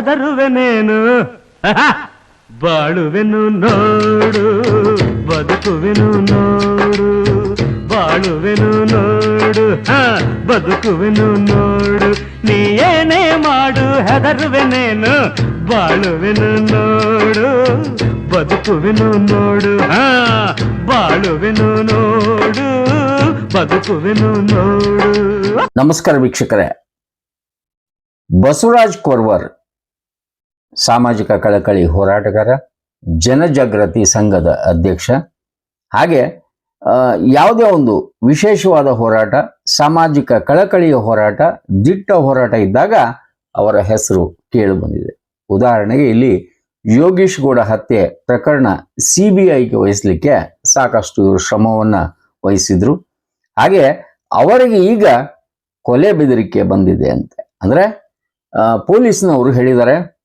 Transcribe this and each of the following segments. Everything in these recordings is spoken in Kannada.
ನೀ ಏನೇ ಮಾಡು ಹೆದರುವೆನೇನು ಬಾಳುವೆನು ನೋಡು ಬದುಕುವೆನು ನೋಡು ಬಾಳುವೆನು ನೋಡು ಹ, ಬದುಕುವೆನು ನೋಡು ನೀ ಏನೇ ಮಾಡು ಹೆದರುವೆನೇನು ಬಾಳುವೆನು ನೋಡು ಬದುಕುವೆನು ನೋಡು ಹಾ ಬಾಳುವೆನು ನೋಡು ಬದುಕುವೆನು ನೋಡು ನಮಸ್ಕಾರ ವೀಕ್ಷಕರೇ ಬಸವರಾಜ್ ಕೊರ್ವರ್ ಸಾಮಾಜಿಕ ಕಳಕಳಿ ಹೋರಾಟಗಾರ, ಜನಜಾಗೃತಿ ಸಂಘದ ಅಧ್ಯಕ್ಷ. ಹಾಗೆ ಯಾವುದೇ ಒಂದು ವಿಶೇಷವಾದ ಹೋರಾಟ, ಸಾಮಾಜಿಕ ಕಳಕಳಿಯ ಹೋರಾಟ, ದಿಟ್ಟ ಹೋರಾಟ ಇದ್ದಾಗ ಅವರ ಹೆಸರು ಕೇಳಿ ಬಂದಿದೆ. ಉದಾಹರಣೆಗೆ ಇಲ್ಲಿ ಯೋಗೀಶ್ ಗೌಡ ಹತ್ಯೆ ಪ್ರಕರಣ ಸಿ ಬಿ ಐಗೆ ವಹಿಸಲಿಕ್ಕೆ ಸಾಕಷ್ಟು ಇವರು ಶ್ರಮವನ್ನ ವಹಿಸಿದ್ರು. ಹಾಗೆ, ಅವರಿಗೆ ಈಗ ಕೊಲೆ ಬೆದರಿಕೆ ಬಂದಿದೆ ಅಂತೆ. ಅಂದ್ರೆ ಪೊಲೀಸ್ನವರು ಹೇಳಿದ್ದಾರೆ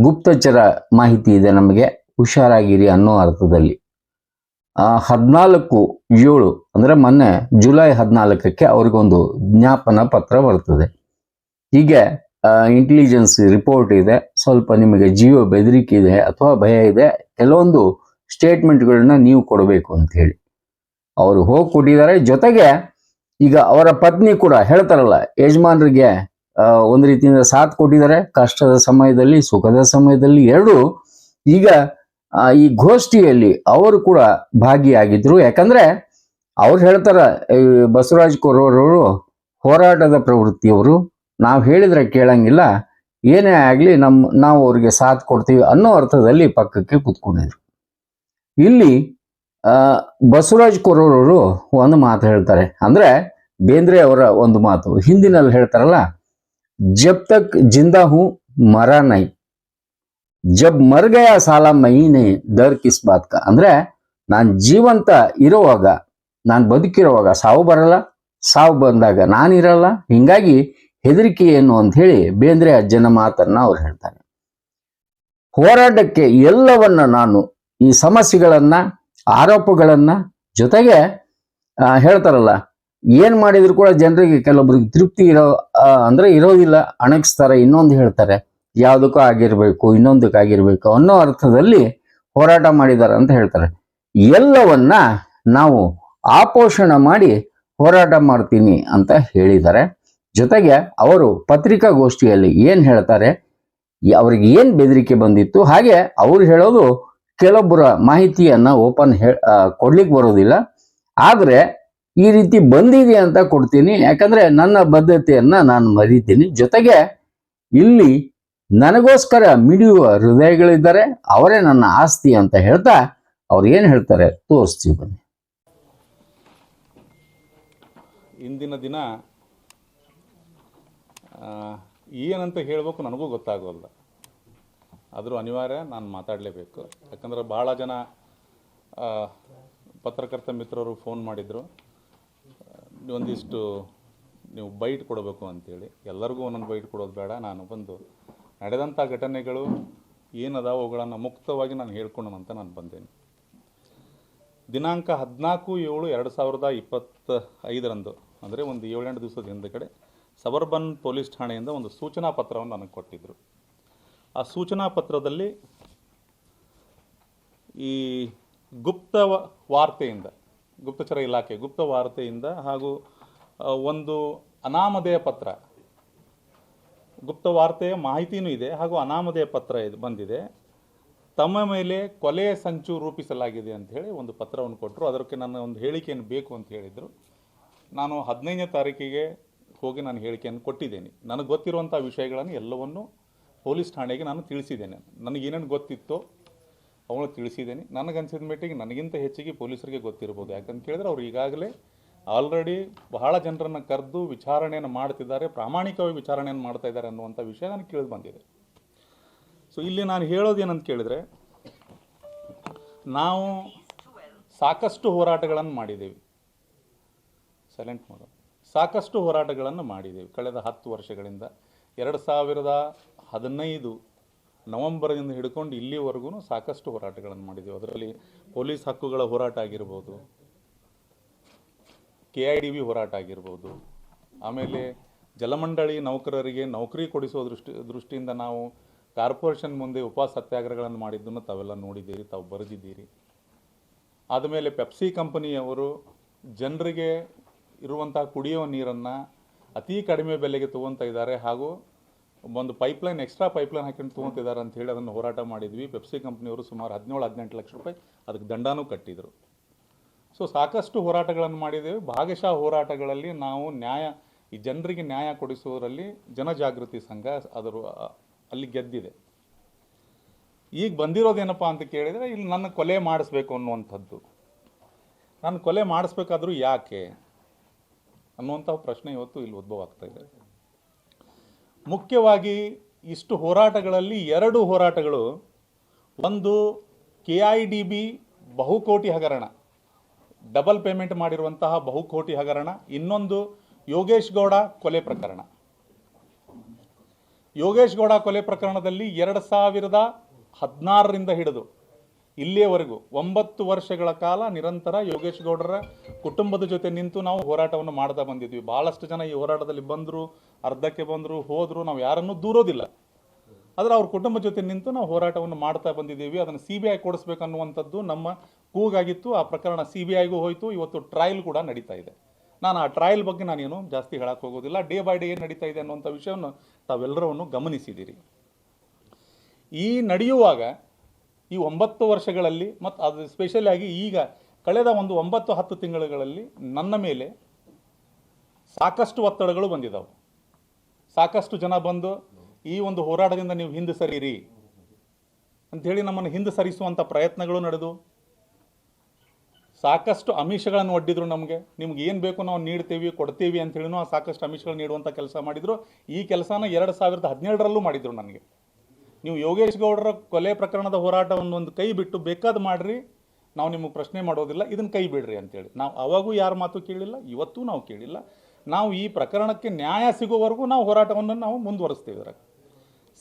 ಗುಪ್ತಚರ ಮಾಹಿತಿ ಇದೆ ನಮಗೆ. ಹುಷಾರಾಗಿರಿ ಅನ್ನೋ ಅರ್ಥದಲ್ಲಿ. ಆ, ಹದ್ನಾಲ್ಕು ಏಳು ಅಂದ್ರೆ ಮೊನ್ನೆ ಜುಲೈ ಹದಿನಾಲ್ಕಕ್ಕೆ ಅವ್ರಿಗೊಂದು ಜ್ಞಾಪನ ಪತ್ರ ಬರ್ತದೆ. ಹೀಗೆ ಇಂಟೆಲಿಜೆನ್ಸ್ ರಿಪೋರ್ಟ್ ಇದೆ. ಸ್ವಲ್ಪ ನಿಮಗೆ ಜೀವ ಬೆದರಿಕೆ ಇದೆ ಅಥವಾ ಭಯ ಇದೆ. ಕೆಲವೊಂದು ಸ್ಟೇಟ್ಮೆಂಟ್ಗಳನ್ನ ನೀವು ಕೊಡಬೇಕು ಅಂತ ಹೇಳಿ. ಅವರು ಹೋಗಿ ಕೊಟ್ಟಿದ್ದಾರೆ ಜೊತೆಗೆ ಈಗ ಅವರ ಪತ್ನಿ ಕೂಡ ಹೇಳ್ತಾರಲ್ಲ ಯಜಮಾನರಿಗೆ ಒಂದು ರೀತಿಯಿಂದ ಸಾಥ್ ಕೊಟ್ಟಿದ್ದಾರೆ. ಕಷ್ಟದ ಸಮಯದಲ್ಲಿ, ಸುಖದ ಸಮಯದಲ್ಲಿ ಎರಡು. ಈಗ ಈ ಗೋಷ್ಠಿಯಲ್ಲಿ ಅವರು ಕೂಡ ಭಾಗಿಯಾಗಿದ್ರು. ಯಾಕಂದ್ರೆ, ಅವ್ರು ಹೇಳ್ತಾರ ಬಸವರಾಜ್ ಕೊರೋರವರು ಹೋರಾಟದ ಪ್ರವೃತ್ತಿಯವರು. ನಾವು ಹೇಳಿದ್ರೆ ಕೇಳಂಗಿಲ್ಲ. ಏನೇ ಆಗಲಿ ನಮ್, ನಾವು ಅವ್ರಿಗೆ ಸಾಥ್ ಕೊಡ್ತೀವಿ ಅನ್ನೋ ಅರ್ಥದಲ್ಲಿ ಪಕ್ಕಕ್ಕೆ ಕೂತ್ಕೊಂಡಿದ್ರು. ಇಲ್ಲಿ ಬಸವರಾಜ್ ಕೊರೋರವರು ಒಂದು ಮಾತು ಹೇಳ್ತಾರೆ. ಅಂದ್ರೆ, ಬೇಂದ್ರೆ ಅವರ ಒಂದು ಮಾತು. ಹಿಂದಿನಲ್ಲಿ ಹೇಳ್ತಾರಲ್ಲ ಜಬ್ ತಕ್ जिंदा हूं ಮರ ನೈ ಜಬ್ ಮರ್ಗಯ ಸಾಲ ಮೈನೆ ದರ್ ಕಿಸ್ ಬಾತ್ ಕಾ ಅಂದ್ರೆ ನಾನ್ ಜೀವಂತ ಇರುವಾಗ ನಾನ್ ಬದುಕಿರುವಾಗ ಸಾವು ಬರಲ್ಲ ಸಾವು ಬಂದಾಗ ನಾನಿರಲ್ಲ ಹಿಂಗಾಗಿ ಹೆದರಿಕೆ ಏನು ಅಂತ ಹೇಳಿ ಬೇಂದ್ರೆ ಅಜ್ಜನ ಮಾತನ್ನ ಅವ್ರು ಹೇಳ್ತಾರೆ ಹೋರಾಟಕ್ಕೆ ಎಲ್ಲವನ್ನ ನಾನು ಈ ಸಮಸ್ಯೆಗಳನ್ನ ಆರೋಪಗಳನ್ನ ಜೊತೆಗೆ ಹೇಳ್ತಾರಲ್ಲ ಏನ್ ಮಾಡಿದ್ರು ಕೂಡ ಜನರಿಗೆ ಕೆಲವೊಬ್ರಿಗೆ ತೃಪ್ತಿ ಇರೋ ಅಂದರೆ ಇರೋದಿಲ್ಲ, ಅಣಗಿಸ್ತಾರೆ, ಇನ್ನೊಂದು ಹೇಳ್ತಾರೆ, ಯಾವುದಕ್ಕೂ ಆಗಿರಬೇಕು, ಇನ್ನೊಂದಕ್ಕೆ ಆಗಿರ್ಬೇಕು ಅನ್ನೋ ಅರ್ಥದಲ್ಲಿ ಹೋರಾಟ ಮಾಡಿದ್ದಾರೆ ಅಂತ ಹೇಳ್ತಾರೆ. ಎಲ್ಲವನ್ನ ನಾವು ಆಪೋಷಣ ಮಾಡಿ ಹೋರಾಟ ಮಾಡ್ತೀನಿ ಅಂತ ಹೇಳಿದ್ದಾರೆ. ಜೊತೆಗೆ ಅವರು ಪತ್ರಿಕಾಗೋಷ್ಠಿಯಲ್ಲಿ ಏನು ಹೇಳ್ತಾರೆ, ಅವ್ರಿಗೆ ಏನು ಬೆದರಿಕೆ ಬಂದಿತ್ತು, ಹಾಗೆ ಅವ್ರು ಹೇಳೋದು ಕೆಲವೊಬ್ಬರ ಮಾಹಿತಿಯನ್ನು ಓಪನ್ ಕೊಡ್ಲಿಕ್ಕೆ ಬರೋದಿಲ್ಲ. ಆದ್ರೆ ಈ ರೀತಿ ಬಂದಿದೆ ಅಂತ ಕೊಡ್ತೀನಿ. ಯಾಕಂದ್ರೆ ನನ್ನ ಬದ್ಧತೆಯನ್ನ ನಾನು ಮರಿತೀನಿ. ಜೊತೆಗೆ ಇಲ್ಲಿ ನನಗೋಸ್ಕರ ಮಿಡಿಯುವ ಹೃದಯಗಳಿದ್ದಾರೆ. ಅವರೇ ನನ್ನ ಆಸ್ತಿ ಅಂತ ಹೇಳ್ತಾ ಅವ್ರು ಏನ್ ಹೇಳ್ತಾರೆ ತೋರಿಸ್ತೀವಿ ಬನ್ನಿ. ಇಂದಿನ ದಿನ ಏನಂತ ಹೇಳಬೇಕು ನನಗೂ ಗೊತ್ತಾಗೋಲ್ಲ. ಆದರೂ ಅನಿವಾರ್ಯ ನಾನು ಮಾತಾಡಲೇಬೇಕು. ಯಾಕಂದ್ರೆ ಭಾಳ ಜನ ಪತ್ರಕರ್ತ ಮಿತ್ರರು ಫೋನ್ ಮಾಡಿದರು. ಒಂದಿಷ್ಟು ನೀವು ಬೈಟ್ ಕೊಡಬೇಕು ಅಂತೇಳಿ. ಎಲ್ಲರಿಗೂ ಒಂದೊಂದು ಬೈಟ್ ಕೊಡೋದು ಬೇಡ. ನಾನು ಬಂದು ನಡೆದಂಥ ಘಟನೆಗಳು ಏನದಾವ ಅವುಗಳನ್ನು ಮುಕ್ತವಾಗಿ ನಾನು ಹೇಳ್ಕೊಂಡು ಅಂತ ನಾನು ಬಂದೇನೆ. ದಿನಾಂಕ ಹದಿನಾಲ್ಕು ಏಳು ಎರಡು ಸಾವಿರದ ಇಪ್ಪತ್ತ ಐದರಂದು ಅಂದರೆ ಒಂದು ಏಳೆಂಟು ದಿವಸದ ಹಿಂದಗಡೆ ಸಬರ್ಬನ್ ಪೊಲೀಸ್ ಠಾಣೆಯಿಂದ ಒಂದು ಸೂಚನಾ ಪತ್ರವನ್ನು ನನಗೆ ಕೊಟ್ಟಿದ್ದರು ಆ ಸೂಚನಾ ಪತ್ರದಲ್ಲಿ ಈ ಗುಪ್ತ ವಾರ್ತೆಯಿಂದ ಗುಪ್ತಚರ ಇಲಾಖೆ, ಗುಪ್ತ ವಾರ್ತೆಯಿಂದ ಹಾಗೂ ಒಂದು ಅನಾಮಧೇಯ ಪತ್ರ. ಗುಪ್ತ ವಾರ್ತೆಯ ಮಾಹಿತಿನೂ ಇದೆ ಹಾಗೂ ಅನಾಮಧೇಯ ಪತ್ರ ಇದು ಬಂದಿದೆ. ತಮ್ಮ ಮೇಲೆ ಕೊಲೆ ಸಂಚು ರೂಪಿಸಲಾಗಿದೆ ಅಂತ ಹೇಳಿ ಒಂದು ಪತ್ರವನ್ನು ಕೊಟ್ಟರು ಅದಕ್ಕೆ ನನ್ನ ಒಂದು ಹೇಳಿಕೆಯನ್ನು ಬೇಕು ಅಂತ ಹೇಳಿದರು. ನಾನು ಹದಿನೈದನೇ ತಾರೀಕಿಗೆ ಹೋಗಿ ನಾನು ಹೇಳಿಕೆಯನ್ನು ಕೊಟ್ಟಿದ್ದೇನೆ. ನನಗೆ ಗೊತ್ತಿರುವಂಥ ವಿಷಯಗಳನ್ನು ಎಲ್ಲವನ್ನು ಪೊಲೀಸ್ ಠಾಣೆಗೆ ನಾನು ತಿಳಿಸಿದ್ದೇನೆ. ನನಗೇನೇನು ಗೊತ್ತಿತ್ತೋ ಅವನು ತಿಳಿಸಿದ್ದೇನೆ. ನನಗನ್ಸಿದ ಮಟ್ಟಿಗೆ ನನಗಿಂತ ಹೆಚ್ಚಿಗೆ ಪೊಲೀಸರಿಗೆ ಗೊತ್ತಿರ್ಬೋದು. ಯಾಕಂತ ಕೇಳಿದ್ರೆ ಅವ್ರು ಈಗಾಗಲೇ ಆಲ್ರೆಡಿ ಬಹಳ ಜನರನ್ನು ಕರೆದು ವಿಚಾರಣೆಯನ್ನು ಮಾಡ್ತಿದ್ದಾರೆ. ಪ್ರಾಮಾಣಿಕವಾಗಿ ವಿಚಾರಣೆಯನ್ನು ಮಾಡ್ತಾ ಇದ್ದಾರೆ ಅನ್ನುವಂಥ ವಿಷಯ ನನಗೆ ಕೇಳಿದು ಬಂದಿದೆ. ಸೊ ಇಲ್ಲಿ ನಾನು ಹೇಳೋದೇನಂತ ಕೇಳಿದರೆ, ನಾವು ಸಾಕಷ್ಟು ಹೋರಾಟಗಳನ್ನು ಮಾಡಿದ್ದೇವೆ. ಸೈಲೆಂಟ್ ಮಾಡೋದು ಸಾಕಷ್ಟು ಹೋರಾಟಗಳನ್ನು ಮಾಡಿದ್ದೇವೆ. ಕಳೆದ ಹತ್ತು ವರ್ಷಗಳಿಂದ. ಎರಡು ಸಾವಿರದ ಹದಿನೈದು ನವೆಂಬರ್ದಿಂದ ಹಿಡ್ಕೊಂಡು ಇಲ್ಲಿವರೆಗೂ ಸಾಕಷ್ಟು ಹೋರಾಟಗಳನ್ನು ಮಾಡಿದ್ದೀವಿ ಅದರಲ್ಲಿ ಪೊಲೀಸ್ ಹಕ್ಕುಗಳ ಹೋರಾಟ ಆಗಿರ್ಬೋದು ಕೆ ಐ ಡಿ ಬಿ ಹೋರಾಟ ಆಗಿರ್ಬೋದು, ಆಮೇಲೆ ಜಲಮಂಡಳಿ ನೌಕರರಿಗೆ ನೌಕರಿ ಕೊಡಿಸುವ ದೃಷ್ಟಿ, ದೃಷ್ಟಿಯಿಂದ ನಾವು ಕಾರ್ಪೊರೇಷನ್ ಮುಂದೆ ಉಪ ಸತ್ಯಾಗ್ರಹಗಳನ್ನು ಮಾಡಿದ್ದನ್ನು ತಾವೆಲ್ಲ ನೋಡಿದ್ದೀರಿ, ತಾವು ಬರೆದಿದ್ದೀರಿ. ಆದಮೇಲೆ ಪೆಪ್ಸಿ ಕಂಪನಿಯವರು ಜನರಿಗೆ ಇರುವಂತಹ ಕುಡಿಯುವ ನೀರನ್ನು ಅತಿ ಕಡಿಮೆ ಬೆಲೆಗೆ ತೊಗೊತಾ ಇದ್ದಾರೆ ಹಾಗೂ ಒಂದು ಪೈಪ್ಲೈನ್ ಎಕ್ಸ್ಟ್ರಾ ಪೈಪ್ಲೈನ್ ಹಾಕೊಂಡು ತೊಗೊತಿದ್ದಾರೆ ಅಂತ ಹೇಳಿ ಅದನ್ನು ಹೋರಾಟ ಮಾಡಿದ್ವಿ. ಪೆಪ್ಸಿ ಕಂಪ್ನಿಯವರು ಸುಮಾರು ಹದಿನೇಳು, ಹದಿನೆಂಟು ಲಕ್ಷ ರೂಪಾಯಿ ಅದಕ್ಕೆ ದಂಡನೂ ಕಟ್ಟಿದರು. ಸೊ ಸಾಕಷ್ಟು ಹೋರಾಟಗಳನ್ನು ಮಾಡಿದ್ದೇವೆ. ಭಾಗಶಃ ಹೋರಾಟಗಳಲ್ಲಿ ನಾವು ನ್ಯಾಯ, ಈ ಜನರಿಗೆ ನ್ಯಾಯ ಕೊಡಿಸುವುದರಲ್ಲಿ ಜನಜಾಗೃತಿ ಸಂಘ ಅದರ, ಅಲ್ಲಿ ಗೆದ್ದಿದೆ. ಈಗ ಬಂದಿರೋದೇನಪ್ಪ ಅಂತ ಕೇಳಿದರೆ, ಇಲ್ಲಿ ನನ್ನ ಕೊಲೆ ಮಾಡಿಸ್ಬೇಕು ಅನ್ನುವಂಥದ್ದು. ನಾನು ಕೊಲೆ ಮಾಡಿಸ್ಬೇಕಾದ್ರೂ ಯಾಕೆ ಅನ್ನುವಂಥ ಪ್ರಶ್ನೆ ಇವತ್ತು ಇಲ್ಲಿ ಉದ್ಭವ ಆಗ್ತಾ ಇದೆ. ಮುಖ್ಯವಾಗಿ ಇಷ್ಟು ಹೋರಾಟಗಳಲ್ಲಿ ಎರಡು ಹೋರಾಟಗಳು. ಒಂದು ಕೆ ಐ ಡಿ ಬಿ ಬಹುಕೋಟಿ ಹಗರಣ. ಡಬಲ್ ಪೇಮೆಂಟ್ ಮಾಡಿರುವಂತಹ ಬಹುಕೋಟಿ ಹಗರಣ. ಇನ್ನೊಂದು ಯೋಗೇಶ್ ಗೌಡ ಕೊಲೆ ಪ್ರಕರಣ. ಯೋಗೇಶ್ ಗೌಡ ಕೊಲೆ ಪ್ರಕರಣದಲ್ಲಿ ಎರಡು ಸಾವಿರದ ಹದಿನಾರರಿಂದ ಹಿಡಿದು ಇಲ್ಲಿಯವರೆಗೂ ಒಂಬತ್ತು ವರ್ಷಗಳ ಕಾಲ ನಿರಂತರ ಯೋಗೇಶ್ ಗೌಡರ ಕುಟುಂಬದ ಜೊತೆ ನಿಂತು ನಾವು ಹೋರಾಟವನ್ನು ಮಾಡ್ತಾ ಬಂದಿದ್ವಿ. ಭಾಳಷ್ಟು ಜನ ಈ ಹೋರಾಟದಲ್ಲಿ ಬಂದರು, ಅರ್ಧಕ್ಕೆ ಬಂದರು, ಹೋದರು. ನಾವು ಯಾರನ್ನೂ ದೂರೋದಿಲ್ಲ. ಆದರೆ ಅವ್ರ ಕುಟುಂಬ ಜೊತೆ ನಿಂತು ನಾವು ಹೋರಾಟವನ್ನು ಮಾಡ್ತಾ ಬಂದಿದ್ದೀವಿ. ಅದನ್ನು ಸಿ ಬಿ ಐ ಕೊಡಿಸ್ಬೇಕನ್ನುವಂಥದ್ದು ನಮ್ಮ ಕೂಗಾಗಿತ್ತು. ಆ ಪ್ರಕರಣ ಸಿ ಬಿ ಐಗೂ ಹೋಯಿತು. ಇವತ್ತು ಟ್ರಯಲ್ ಕೂಡ ನಡೀತಾ ಇದೆ. ನಾನು ಆ ಟ್ರಯಲ್ ಬಗ್ಗೆ ನಾನೇನು ಜಾಸ್ತಿ ಹೇಳಕ್ಕೆ ಹೋಗೋದಿಲ್ಲ. ಡೇ ಬೈ ಡೇ ಏನು ನಡೀತಾ ಇದೆ ಅನ್ನುವಂಥ ವಿಷಯವನ್ನು ತಾವೆಲ್ಲರವನ್ನು ಗಮನಿಸಿದ್ದೀರಿ. ಈ ನಡೆಯುವಾಗ ಈ ಒಂಬತ್ತು ವರ್ಷಗಳಲ್ಲಿ ಮತ್ತು ಅದು ಸ್ಪೆಷಲಾಗಿ ಈಗ ಕಳೆದ ಒಂದು ಒಂಬತ್ತು ಹತ್ತು ತಿಂಗಳುಗಳಲ್ಲಿ ನನ್ನ ಮೇಲೆ ಸಾಕಷ್ಟು ಒತ್ತಡಗಳು ಬಂದಿದ್ದಾವೆ ಸಾಕಷ್ಟು ಜನ ಬಂದು ಈ ಒಂದು ಹೋರಾಟದಿಂದ ನೀವು ಹಿಂದೆ ಸರೀರಿ ಅಂಥೇಳಿ ನಮ್ಮನ್ನು ಹಿಂದೆ ಸರಿಸುವಂಥ ಪ್ರಯತ್ನಗಳು ನಡೆದು ಸಾಕಷ್ಟು ಅಮಿಷಗಳನ್ನು ಒಡ್ಡಿದ್ರು ನಮಗೆ. ನಿಮ್ಗೆ ಏನು ಬೇಕು ನಾವು ನೀಡ್ತೀವಿ, ಕೊಡ್ತೀವಿ ಆ ಸಾಕಷ್ಟು ಅಮಿಷಗಳು ನೀಡುವಂಥ ಕೆಲಸ ಮಾಡಿದರು. ಈ ಕೆಲಸನ ಎರಡು ಸಾವಿರದ ಹದಿನೇಳರಲ್ಲೂ ಮಾಡಿದರು ನನಗೆ. ನೀವು ಯೋಗೇಶ್ ಗೌಡರ ಕೊಲೆ ಪ್ರಕರಣದ ಹೋರಾಟವನ್ನು ಒಂದು ಕೈ ಬಿಟ್ಟು ಬೇಕಾದ ಮಾಡ್ರಿ. ನಾವು ನಿಮಗೆ ಪ್ರಶ್ನೆ ಮಾಡೋದಿಲ್ಲ ಇದನ್ನು ಕೈ ಬಿಡ್ರಿ ಅಂತೇಳಿ. ನಾವು ಅವಾಗೂ ಯಾರ ಮಾತು ಕೇಳಿಲ್ಲ, ಇವತ್ತೂ ನಾವು ಕೇಳಿಲ್ಲ. ನಾವು ಈ ಪ್ರಕರಣಕ್ಕೆ ನ್ಯಾಯ ಸಿಗೋವರೆಗೂ ನಾವು ಹೋರಾಟವನ್ನು ನಾವು ಮುಂದುವರಿಸ್ತೀವಿ ಇದ್ರಾಗ.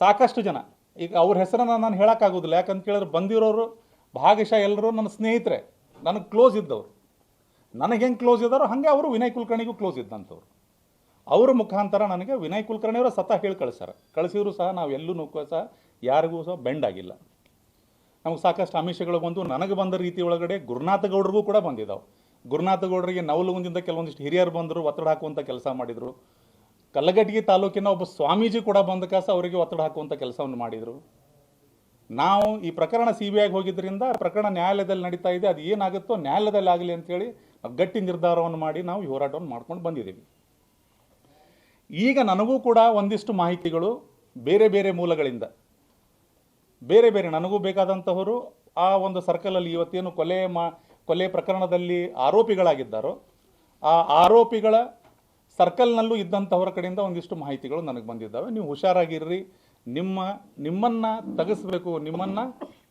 ಸಾಕಷ್ಟು ಜನ. ಈಗ ಅವ್ರ ಹೆಸರನ್ನು ನಾನು ಹೇಳೋಕ್ಕಾಗೋದಿಲ್ಲ. ಯಾಕಂತ ಕೇಳಿದ್ರೆ ಬಂದಿರೋರು, ಭಾಗಶಃ ಎಲ್ಲರೂ ನನ್ನ ಸ್ನೇಹಿತರೆ. ನನಗೆ ಕ್ಲೋಸ್ ಇದ್ದವರು. ನನಗೆ ಹೆಂಗೆ ಕ್ಲೋಸ್ ಇದ್ದಾರೋ ಹಾಗೆ ಅವರು ವಿನಯ್ ಕುಲಕರ್ಣಿಗೂ ಕ್ಲೋಸ್ ಇದ್ದಂಥವ್ರು. ಅವ್ರ ಮುಖಾಂತರ ನನಗೆ ವಿನಯ್ ಕುಲಕರ್ಣಿಯವರ ಸತ ಹೇಳಿ ಕಳಿಸ್ಯಾರ. ಕಳಿಸಿದ್ರು ಸಹ ನಾವು ಎಲ್ಲೂ ಸಹ ಯಾರಿಗೂ ಸಹ ಬೆಂಡ್ ಆಗಿಲ್ಲ. ನಮಗೆ ಸಾಕಷ್ಟು ಆಮಿಷಗಳು ಬಂದು ನನಗೆ ಬಂದ ರೀತಿ ಒಳಗಡೆ ಗುರುನಾಥ ಗೌಡರಿಗೂ ಕೂಡ ಬಂದಿದ್ದಾವೆ ಗುರುನಾಥ ಗೌಡರಿಗೆ ನವಲಗುಂದಿಂದ ಕೆಲವೊಂದಿಷ್ಟು ಹಿರಿಯರು ಬಂದರು, ಒತ್ತಡ ಹಾಕುವಂಥ ಕೆಲಸ ಮಾಡಿದರು. ಕಲ್ಲಗಟ್ಟಿಗೆ ತಾಲೂಕಿನ ಒಬ್ಬ ಸ್ವಾಮೀಜಿ ಕೂಡ ಬಂದ ಕಾಸ ಅವರಿಗೆ ಒತ್ತಡ ಹಾಕುವಂಥ ಕೆಲಸವನ್ನು ಮಾಡಿದರು. ನಾವು ಈ ಪ್ರಕರಣ ಸಿ ಬಿ ಐಗೆ ಹೋಗಿದ್ದರಿಂದ ಪ್ರಕರಣ ನ್ಯಾಯಾಲಯದಲ್ಲಿ ನಡೀತಾ ಇದೆ, ಅದು ಏನಾಗುತ್ತೋ ನ್ಯಾಯಾಲಯದಲ್ಲಿ ಆಗಲಿ ಅಂತೇಳಿ ಗಟ್ಟಿ ನಿರ್ಧಾರವನ್ನು ಮಾಡಿ ನಾವು ಈ ಹೋರಾಟವನ್ನು ಮಾಡ್ಕೊಂಡು ಬಂದಿದ್ದೀವಿ. ಈಗ ನನಗೂ ಕೂಡ ಒಂದಿಷ್ಟು ಮಾಹಿತಿಗಳು ಬೇರೆ ಬೇರೆ ಮೂಲಗಳಿಂದ. ಬೇರೆ ಬೇರೆ ನನಗೂ ಬೇಕಾದಂಥವರು ಆ ಒಂದು ಸರ್ಕಲಲ್ಲಿ ಇವತ್ತೇನು ಕೊಲೆ ಮಾ, ಕೊಲೆ ಪ್ರಕರಣದಲ್ಲಿ ಆರೋಪಿಗಳಾಗಿದ್ದಾರೋ, ಆ ಆರೋಪಿಗಳ ಸರ್ಕಲ್ನಲ್ಲೂ ಇದ್ದಂಥವರ ಕಡೆಯಿಂದ ಒಂದಿಷ್ಟು ಮಾಹಿತಿಗಳು ನನಗೆ ಬಂದಿದ್ದಾವೆ. ನೀವು ಹುಷಾರಾಗಿರ್ರಿ. ನಿಮ್ಮ, ನಿಮ್ಮನ್ನು ತೆಗೆಸ್ಬೇಕು ನಿಮ್ಮನ್ನು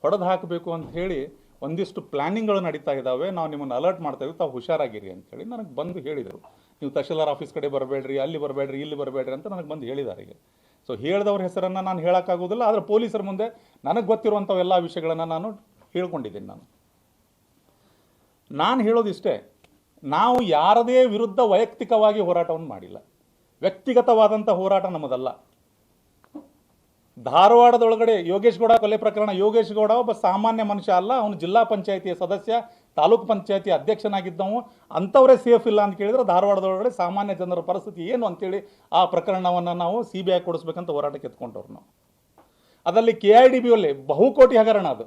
ಹೊಡೆದು ಹಾಕಬೇಕು ಅಂತ ಹೇಳಿ ಒಂದಿಷ್ಟು ಪ್ಲ್ಯಾನಿಂಗ್ಗಳು ನಡೀತಾ ಇದ್ದಾವೆ. ನಾವು ನಿಮ್ಮನ್ನು ಅಲರ್ಟ್ ಮಾಡ್ತಾ ಇದ್ದೀವಿ. ತಾವು ಹುಷಾರಾಗಿರಿ ಅಂತೇಳಿ ನನಗೆ ಬಂದು ಹೇಳಿದರು. ನೀವು ತಹಶೀಲ್ದಾರ್ ಆಫೀಸ್ ಕಡೆ ಬರಬೇಡ್ರಿ, ಅಲ್ಲಿ ಬರಬೇಡ್ರಿ, ಇಲ್ಲಿ ಬರಬೇಡ್ರಿ ಅಂತ ನನಗೆ ಬಂದು ಹೇಳಿದ್ದಾರೆ ಈಗ. ಸೊ ಹೇಳಿದವ್ರ ಹೆಸರನ್ನು ನಾನು ಹೇಳೋಕ್ಕಾಗೋದಿಲ್ಲ ಆದರೆ ಪೊಲೀಸರ ಮುಂದೆ ನನಗೆ ಗೊತ್ತಿರುವಂಥ ಎಲ್ಲ ವಿಷಯಗಳನ್ನು ನಾನು ಹೇಳ್ಕೊಂಡಿದ್ದೀನಿ ನಾನು. ನಾನು ಹೇಳೋದಿಷ್ಟೇ, ನಾವು ಯಾರದೇ ವಿರುದ್ಧ ವೈಯಕ್ತಿಕವಾಗಿ ಹೋರಾಟವನ್ನು ಮಾಡಿಲ್ಲ. ವ್ಯಕ್ತಿಗತವಾದಂಥ ಹೋರಾಟ ನಮ್ಮದಲ್ಲ. ಧಾರವಾಡದೊಳಗಡೆ ಯೋಗೇಶ್ ಗೌಡ ಕೊಲೆ ಪ್ರಕರಣ, ಯೋಗೇಶ್ ಗೌಡ ಒಬ್ಬ ಸಾಮಾನ್ಯ ಮನುಷ್ಯ ಅಲ್ಲ, ಅವನು ಜಿಲ್ಲಾ ಪಂಚಾಯಿತಿಯ ಸದಸ್ಯ ತಾಲೂಕು ಪಂಚಾಯತಿ ಅಧ್ಯಕ್ಷನಾಗಿದ್ದವು ಅಂಥವರೇ ಸೇಫ್ ಇಲ್ಲ ಅಂತ ಕೇಳಿದ್ರೆ ಧಾರವಾಡದೊಳಗಡೆ ಸಾಮಾನ್ಯ ಜನರ ಪರಿಸ್ಥಿತಿ ಏನು ಅಂತೇಳಿ ಆ ಪ್ರಕರಣವನ್ನು ನಾವು ಸಿ ಬಿ ಐ ಕೊಡಿಸ್ಬೇಕಂತ ಹೋರಾಟಕ್ಕೆ ಎತ್ಕೊಂಡವ್ರು ನಾವು. ಅದರಲ್ಲಿ ಕೆ ಐ ಡಿ ಬಿಯಲ್ಲಿ ಬಹುಕೋಟಿ ಹಗರಣ ಅದು.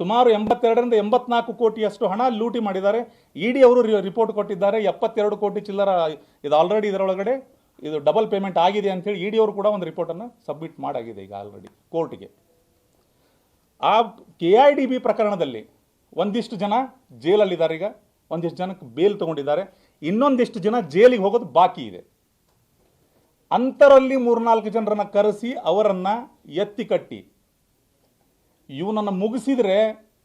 ಸುಮಾರು ಎಂಬತ್ತೆರಡರಿಂದ ಎಂಬತ್ನಾಲ್ಕು ಕೋಟಿಯಷ್ಟು ಹಣ ಲೂಟಿ ಮಾಡಿದ್ದಾರೆ. ಇ ಡಿ ಅವರು ರಿಪೋರ್ಟ್ ಕೊಟ್ಟಿದ್ದಾರೆ. ಎಪ್ಪತ್ತೆರಡು ಕೋಟಿ ಚಿಲ್ಲರ ಇದು ಆಲ್ರೆಡಿ ಇದರೊಳಗಡೆ ಇದು ಡಬಲ್ ಪೇಮೆಂಟ್ ಆಗಿದೆ ಅಂತೇಳಿ ಇ ಡಿ ಅವರು ಕೂಡ ಒಂದು ರಿಪೋರ್ಟನ್ನು ಸಬ್ಮಿಟ್ ಮಾಡಾಗಿದೆ ಈಗ ಆಲ್ರೆಡಿ ಕೋರ್ಟಿಗೆ ಆ ಕೆ ಐ ಡಿ ಬಿ ಪ್ರಕರಣದಲ್ಲಿ ಒಂದಿಷ್ಟು ಜನ ಜೈಲಲ್ಲಿದ್ದಾರೆ ಈಗ, ಒಂದಿಷ್ಟು ಜನಕ್ಕೆ ಬೇಲ್ ತಗೊಂಡಿದ್ದಾರೆ. ಇನ್ನೊಂದಿಷ್ಟು ಜನ ಜೈಲಿಗೆ ಹೋಗೋದು ಬಾಕಿ ಇದೆ. ಅಂತರಲ್ಲಿ ಮೂರ್ನಾಲ್ಕು ಜನರನ್ನು ಕರೆಸಿ ಅವರನ್ನು ಎತ್ತಿ ಕಟ್ಟಿ. ಇವನನ್ನು ಮುಗಿಸಿದರೆ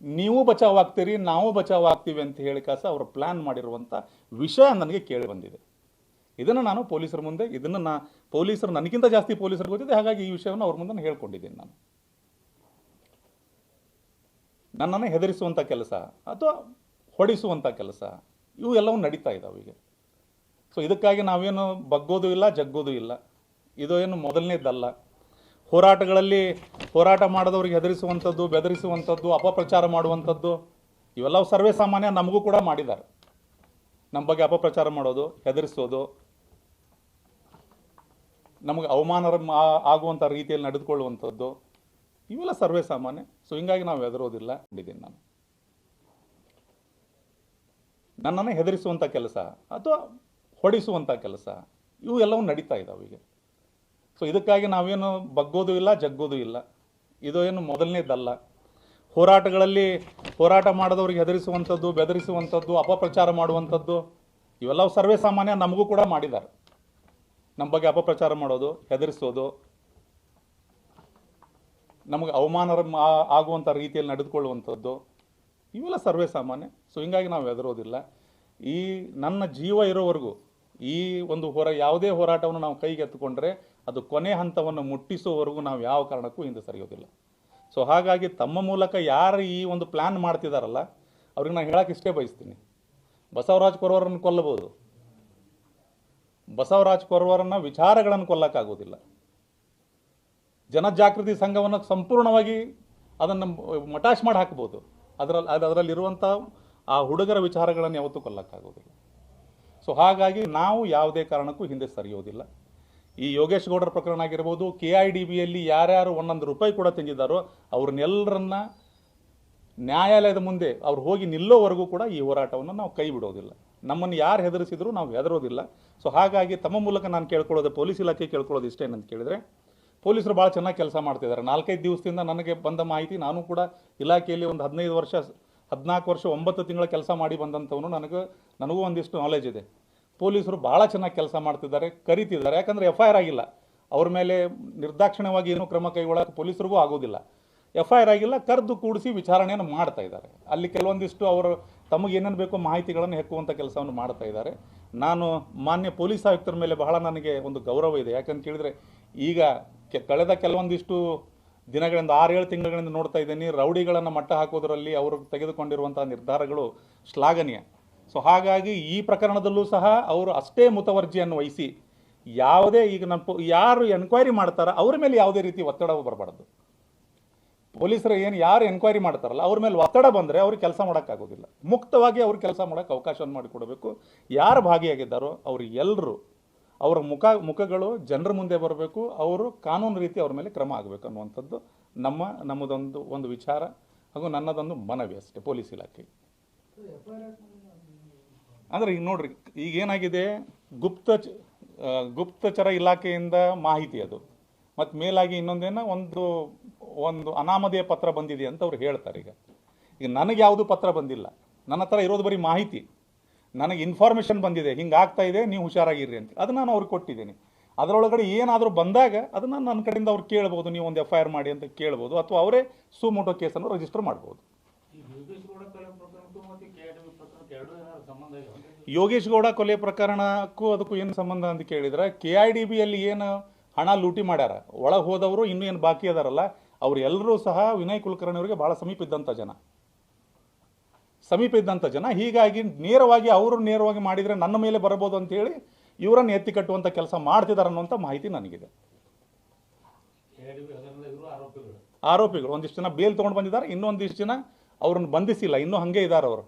ನೀವು ಬಚಾವ್ ಆಗ್ತೀರಿ ನಾವು ಬಚಾವಾಗ್ತೀವಿ ಅಂತ ಹೇಳಿ ಕಾಸ ಅವರು ಪ್ಲ್ಯಾನ್ ಮಾಡಿರುವಂಥ ವಿಷಯ ನನಗೆ ಕೇಳಿ ಬಂದಿದೆ. ಇದನ್ನು ನಾನು ಪೊಲೀಸರ ಮುಂದೆ, ಇದನ್ನು ನಾ, ಪೊಲೀಸರು ನನಗಿಂತ ಜಾಸ್ತಿ ಪೊಲೀಸರು ಗೊತ್ತಿದೆ, ಹಾಗಾಗಿ ಈ ವಿಷಯವನ್ನು ಅವ್ರ ಮುಂದೆ ಹೇಳ್ಕೊಂಡಿದ್ದೀನಿ ನಾನು. ನನ್ನನ್ನು ಹೆದರಿಸುವಂಥ ಕೆಲಸ ಅಥವಾ ಹೊಡಿಸುವಂಥ ಕೆಲಸ, ಇವು ಎಲ್ಲವೂ ನಡೀತಾ ಇದ್ದಾವೆ ಈಗ. ಸೊ ಇದಕ್ಕಾಗಿ ನಾವೇನು ಬಗ್ಗೋದು ಇಲ್ಲ, ಜಗ್ಗೋದು ಇಲ್ಲ. ಇದು ಏನು ಮೊದಲನೇದಲ್ಲ. ಹೋರಾಟಗಳಲ್ಲಿ ಹೋರಾಟ ಮಾಡಿದವ್ರಿಗೆ ಹೆದರಿಸುವಂಥದ್ದು, ಬೆದರಿಸುವಂಥದ್ದು, ಅಪಪ್ರಚಾರ ಮಾಡುವಂಥದ್ದು, ಇವೆಲ್ಲವೂ ಸರ್ವೇ ಸಾಮಾನ್ಯ ನಮಗೂ ಕೂಡ ಮಾಡಿದ್ದಾರೆ. ನಮ್ಮ ಬಗ್ಗೆ ಅಪಪ್ರಚಾರ ಮಾಡೋದು, ಹೆದರಿಸೋದು, ನಮಗೆ ಅವಮಾನ ಆಗುವಂಥ ರೀತಿಯಲ್ಲಿ ನಡೆದುಕೊಳ್ಳುವಂಥದ್ದು ಇವೆಲ್ಲ ಸರ್ವೇ ಸಾಮಾನ್ಯ. ಸೊ ಹಿಂಗಾಗಿ ನಾವು ಹೆದರೋದಿಲ್ಲ. ಅಂದಿದ್ದೀನಿ ನಾನು. ನನ್ನನ್ನು ಹೆದರಿಸುವಂಥ ಕೆಲಸ ಅಥವಾ ಹೊಡಿಸುವಂಥ ಕೆಲಸ, ಇವು ಎಲ್ಲವೂ ನಡೀತಾ ಇದ್ದಾವೆ ಈಗ. ಸೊ ಇದಕ್ಕಾಗಿ ನಾವೇನು ಬಗ್ಗೋದು ಇಲ್ಲ, ಜಗ್ಗೋದು ಇಲ್ಲ. ಇದು ಏನು ಮೊದಲನೇದಲ್ಲ. ಹೋರಾಟಗಳಲ್ಲಿ ಹೋರಾಟ ಮಾಡಿದವ್ರಿಗೆ ಹೆದರಿಸುವಂಥದ್ದು, ಬೆದರಿಸುವಂಥದ್ದು, ಅಪಪ್ರಚಾರ ಮಾಡುವಂಥದ್ದು, ಇವೆಲ್ಲವೂ ಸರ್ವೇ ಸಾಮಾನ್ಯ ನಮಗೂ ಕೂಡ ಮಾಡಿದ್ದಾರೆ. ನಮ್ಮ ಬಗ್ಗೆ ಅಪಪ್ರಚಾರ ಮಾಡೋದು, ಹೆದರಿಸೋದು ನಮಗೆ ಅವಮಾನ ಆಗುವಂಥ ರೀತಿಯಲ್ಲಿ ನಡೆದುಕೊಳ್ಳುವಂಥದ್ದು, ಇವೆಲ್ಲ ಸರ್ವೇ ಸಾಮಾನ್ಯ. ಸೊ ಹಿಂಗಾಗಿ ನಾವು ಹೆದರೋದಿಲ್ಲ. ಈ ನನ್ನ ಜೀವ ಇರೋವರೆಗೂ, ಈ ಒಂದು ಹೋರ, ಯಾವುದೇ ಹೋರಾಟವನ್ನು ನಾವು ಕೈಗೆ ಎತ್ತುಕೊಂಡ್ರೆ, ಅದು ಕೊನೆ ಹಂತವನ್ನು ಮುಟ್ಟಿಸುವವರೆಗೂ ನಾವು ಯಾವ ಕಾರಣಕ್ಕೂ ಹಿಂದೆ ಸರಿಯೋದಿಲ್ಲ. ಸೊ ಹಾಗಾಗಿ ತಮ್ಮ ಮೂಲಕ ಯಾರು ಈ ಒಂದು ಪ್ಲ್ಯಾನ್ ಮಾಡ್ತಿದ್ದಾರಲ್ಲ ಅವ್ರಿಗೆ ನಾನು ಹೇಳಕ್ಕೆ ಇಷ್ಟೇ ಬಯಸ್ತೀನಿ. ಬಸವರಾಜ್ ಕೊರವರನ್ನು ಕೊಲ್ಲಬಹುದು. ಬಸವರಾಜ್ ಕೊರವರನ್ನ ವಿಚಾರಗಳನ್ನು ಕೊಲ್ಲಕ್ಕಾಗೋದಿಲ್ಲ ಜನಜಾಗೃತಿ ಸಂಘವನ್ನು ಸಂಪೂರ್ಣವಾಗಿ ಅದನ್ನು ಮಟಾಶ್ ಮಾಡಿ ಹಾಕ್ಬೋದು. ಅದರಲ್ಲಿ, ಅದು ಅದರಲ್ಲಿರುವಂಥ ಆ ಹುಡುಗರ ವಿಚಾರಗಳನ್ನು ಯಾವತ್ತೂ ಕೊಲ್ಲಕ್ಕಾಗೋದಿಲ್ಲ. ಸೊ ಹಾಗಾಗಿ ನಾವು ಯಾವುದೇ ಕಾರಣಕ್ಕೂ ಹಿಂದೆ ಸರಿಯೋದಿಲ್ಲ. ಈ ಯೋಗೇಶ್ ಗೌಡರ ಪ್ರಕರಣ ಆಗಿರ್ಬೋದು ಕೆ ಐ ಡಿ ಬಿಯಲ್ಲಿ ಯಾರ್ಯಾರು ಒಂದೊಂದು ರೂಪಾಯಿ ಕೂಡ ತಿಂದಿದ್ದಾರೋ, ಅವ್ರನ್ನೆಲ್ಲರನ್ನ ನ್ಯಾಯಾಲಯದ ಮುಂದೆ ಅವ್ರು ಹೋಗಿ ನಿಲ್ಲೋವರೆಗೂ ಕೂಡ ಈ ಹೋರಾಟವನ್ನು ನಾವು ಕೈ ಬಿಡೋದಿಲ್ಲ. ನಮ್ಮನ್ನು ಯಾರು ಹೆದರಿಸಿದ್ರು ನಾವು ಹೆದರೋದಿಲ್ಲ. ಸೊ ಹಾಗಾಗಿ ತಮ್ಮ ಮೂಲಕ ನಾನು ಕೇಳ್ಕೊಳ್ಳೋದು, ಪೊಲೀಸ್ ಇಲಾಖೆ ಕೇಳ್ಕೊಳ್ಳೋದು ಇಷ್ಟೇನಂತ ಕೇಳಿದ್ರೆ ಪೊಲೀಸರು ಭಾಳ ಚೆನ್ನಾಗಿ ಕೆಲಸ ಮಾಡ್ತಿದ್ದಾರೆ. ನಾಲ್ಕೈದು ದಿವಸದಿಂದ ನನಗೆ ಬಂದ ಮಾಹಿತಿ ನಾನು ಕೂಡ ಇಲಾಖೆಯಲ್ಲಿ ಒಂದು ಹದಿನೈದು ವರ್ಷ, ಹದಿನಾಲ್ಕು ವರ್ಷ, ಒಂಬತ್ತು ತಿಂಗಳ ಕೆಲಸ ಮಾಡಿ ಬಂದಂಥವನು ನನಗೆ, ನನಗೂ ಒಂದಿಷ್ಟು ನಾಲೆಜ್ ಇದೆ. ಪೊಲೀಸರು ಭಾಳ ಚೆನ್ನಾಗಿ ಕೆಲಸ ಮಾಡ್ತಿದ್ದಾರೆ, ಕರಿತಿದ್ದಾರೆ. ಯಾಕಂದರೆ ಎಫ್ ಐ ಆರ್ ಆಗಿಲ್ಲ. ಅವ್ರ ಮೇಲೆ ನಿರ್ದಾಕ್ಷಿಣ್ಯವಾಗಿ ಏನೂ ಕ್ರಮ ಕೈಗೊಳ್ಳೋಕೆ ಪೊಲೀಸರಿಗೂ ಆಗೋದಿಲ್ಲ. ಎಫ್ ಐ ಆರ್ ಆಗಿಲ್ಲ, ಕರೆದು ಕೂಡಿಸಿ ವಿಚಾರಣೆಯನ್ನು ಮಾಡ್ತಾ ಇದ್ದಾರೆ. ಅಲ್ಲಿ ಕೆಲವೊಂದಿಷ್ಟು ಅವರು ತಮಗೆ ಏನೇನು ಬೇಕೋ ಮಾಹಿತಿಗಳನ್ನು ಹೆಕ್ಕುವಂಥ ಕೆಲಸವನ್ನು ಮಾಡ್ತಾ ಇದ್ದಾರೆ. ನಾನು ಮಾನ್ಯ ಪೊಲೀಸ್ ಆಯುಕ್ತರ ಮೇಲೆ ಬಹಳ ನನಗೆ ಒಂದು ಗೌರವ ಇದೆ. ಯಾಕಂತ ಕೇಳಿದರೆ ಈಗ ಕಳೆದ ಕೆಲವೊಂದಿಷ್ಟು ದಿನಗಳಿಂದ ಆರೇಳು ತಿಂಗಳಿಂದ ನೋಡ್ತಾ ಇದ್ದೀನಿ, ರೌಡಿಗಳನ್ನು ಮಟ್ಟ ಹಾಕೋದರಲ್ಲಿ ಅವರು ತೆಗೆದುಕೊಂಡಿರುವಂಥ ನಿರ್ಧಾರಗಳು ಶ್ಲಾಘನೀಯ. ಸೊ ಹಾಗಾಗಿ ಈ ಪ್ರಕರಣದಲ್ಲೂ ಸಹ ಅವರು ಅಷ್ಟೇ ಮುತವರ್ಜಿಯನ್ನು ವಹಿಸಿ, ಯಾವುದೇ ಈಗ ನಮ್ಮ ಯಾರು ಎನ್ಕ್ವೈರಿ ಮಾಡ್ತಾರ ಅವ್ರ ಮೇಲೆ ಯಾವುದೇ ರೀತಿ ಒತ್ತಡ ಬರಬಾರ್ದು. ಪೊಲೀಸರು ಏನು, ಯಾರು ಎನ್ಕ್ವೈರಿ ಮಾಡ್ತಾರಲ್ಲ, ಅವ್ರ ಮೇಲೆ ಒತ್ತಡ ಬಂದರೆ ಅವ್ರಿಗೆ ಕೆಲಸ ಮಾಡೋಕ್ಕಾಗೋದಿಲ್ಲ. ಮುಕ್ತವಾಗಿ ಅವ್ರಿಗೆ ಕೆಲಸ ಮಾಡೋಕ್ಕೆ ಅವಕಾಶವನ್ನು ಮಾಡಿಕೊಡಬೇಕು. ಯಾರು ಭಾಗಿಯಾಗಿದ್ದಾರೋ ಅವ್ರು ಎಲ್ಲರೂ ಅವರ ಮುಖ, ಮುಖಗಳು ಜನರ ಮುಂದೆ ಬರಬೇಕು, ಅವರು ಕಾನೂನು ರೀತಿ ಅವ್ರ ಮೇಲೆ ಕ್ರಮ ಆಗಬೇಕು ಅನ್ನುವಂಥದ್ದು ನಮ್ಮ, ನಮ್ಮದೊಂದು, ಒಂದು ವಿಚಾರ ಹಾಗೂ ನನ್ನದೊಂದು ಮನವಿ ಅಷ್ಟೇ, ಪೊಲೀಸ್ ಇಲಾಖೆ. ಅಂದರೆ ಈಗ ನೋಡ್ರಿ, ಈಗ ಏನಾಗಿದೆ, ಗುಪ್ತ ಗುಪ್ತಚರ ಇಲಾಖೆಯಿಂದ ಮಾಹಿತಿ ಅದು. ಮತ್ತು ಮೇಲಾಗಿ ಇನ್ನೊಂದೇನ, ಒಂದು ಒಂದು ಅನಾಮಧೇಯ ಪತ್ರ ಬಂದಿದೆ ಅಂತ ಅವ್ರು ಹೇಳ್ತಾರೆ ಈಗ. ಈಗ ನನಗೆ ಯಾವುದು ಪತ್ರ ಬಂದಿಲ್ಲ. ನನ್ನ ಹತ್ರ ಇರೋದು ಬರೀ ಮಾಹಿತಿ. ನನಗೆ ಇನ್ಫಾರ್ಮೇಷನ್ ಬಂದಿದೆ ಹಿಂಗೆ ಆಗ್ತಾ ಇದೆ ನೀವು ಹುಷಾರಾಗಿರ್ರಿ ಅಂತ. ಅದು ನಾನು ಅವ್ರಿಗೆ ಕೊಟ್ಟಿದ್ದೀನಿ. ಅದರೊಳಗಡೆ ಏನಾದರೂ ಬಂದಾಗ ಅದನ್ನು ನನ್ನ ಕಡೆಯಿಂದ ಅವ್ರು ಕೇಳ್ಬೋದು ನೀವು ಒಂದು ಎಫ್ ಐ ಆರ್ ಮಾಡಿ ಅಂತ ಕೇಳ್ಬೋದು ಅಥವಾ ಅವರೇ ಸುಮೋಟೋ ಕೇಸನ್ನು ರಿಜಿಸ್ಟರ್ ಮಾಡ್ಬೋದು. ಯೋಗೇಶ್ ಗೌಡ ಕೊಲೆ ಪ್ರಕರಣಕ್ಕೂ ಅದಕ್ಕೂ ಏನು ಸಂಬಂಧ ಅಂತ ಕೇಳಿದ್ರೆ ಕೆ ಐ ಡಿ ಬಿಯಲ್ಲಿ ಏನು ಹಣ ಲೂಟಿ ಮಾಡ್ಯಾರ ಒಳಗೆ ಹೋದವರು ಇನ್ನೂ ಏನು ಬಾಕಿ ಅದಾರಲ್ಲ ಅವರೆಲ್ಲರೂ ಸಹ ವಿನಯ್ ಕುಲಕರ್ಣಿ ಅವರಿಗೆ ಭಾಳ ಸಮೀಪ ಇದ್ದಂಥ ಜನ. ಸಮೀಪ ಇದ್ದಂಥ ಜನ, ಹೀಗಾಗಿ ನೇರವಾಗಿ ಅವರು ನೇರವಾಗಿ ಮಾಡಿದರೆ ನನ್ನ ಮೇಲೆ ಬರಬಹುದು ಅಂತೇಳಿ ಇವರನ್ನು ಎತ್ತಿ ಕಟ್ಟುವಂಥ ಕೆಲಸ ಮಾಡ್ತಿದ್ದಾರೆ ಅನ್ನುವಂಥ ಮಾಹಿತಿ ನನಗಿದೆ. ಆರೋಪಿಗಳು, ಒಂದಿಷ್ಟು ಜನ ಬೇಲ್ ತೊಗೊಂಡು ಬಂದಿದ್ದಾರೆ, ಇನ್ನೊಂದಿಷ್ಟು ಜನ ಅವ್ರನ್ನ ಬಂಧಿಸಿಲ್ಲ, ಇನ್ನೂ ಹಾಗೆ ಇದ್ದಾರೆ ಅವರು.